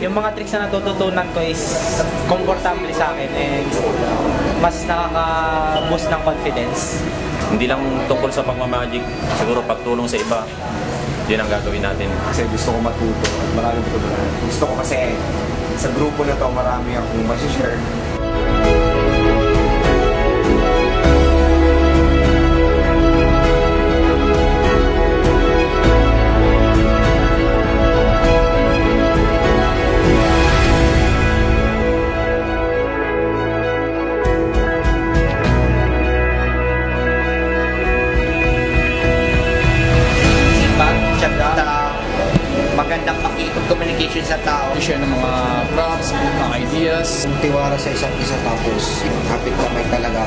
things na natututunan ko is comfortable sa akin and mas nakaka-boost ng confidence. Hindi lang tungkol sa pagmamagic, siguro pagtulong sa iba, yun ang gagawin natin. Kasi gusto ko matuto at maraming matutunan. Gusto ko kasi sa grupo na to marami akong masishare. sipag, magandang pakikipag-communication sa tao. share ng mga props, mga ideas. tiwala sa isa't isa tapos kapit kamay talaga.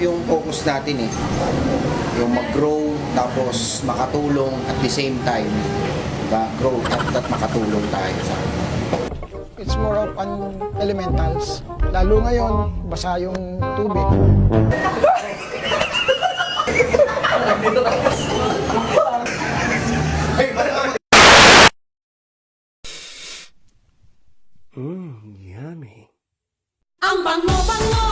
Yung focus natin eh. Yung mag-grow tapos makatulong at the same time. Diba? Grow at, at makatulong tayo sa It's more of an elementals. Lalo ngayon, basa yung tubig. Ang bango-bango,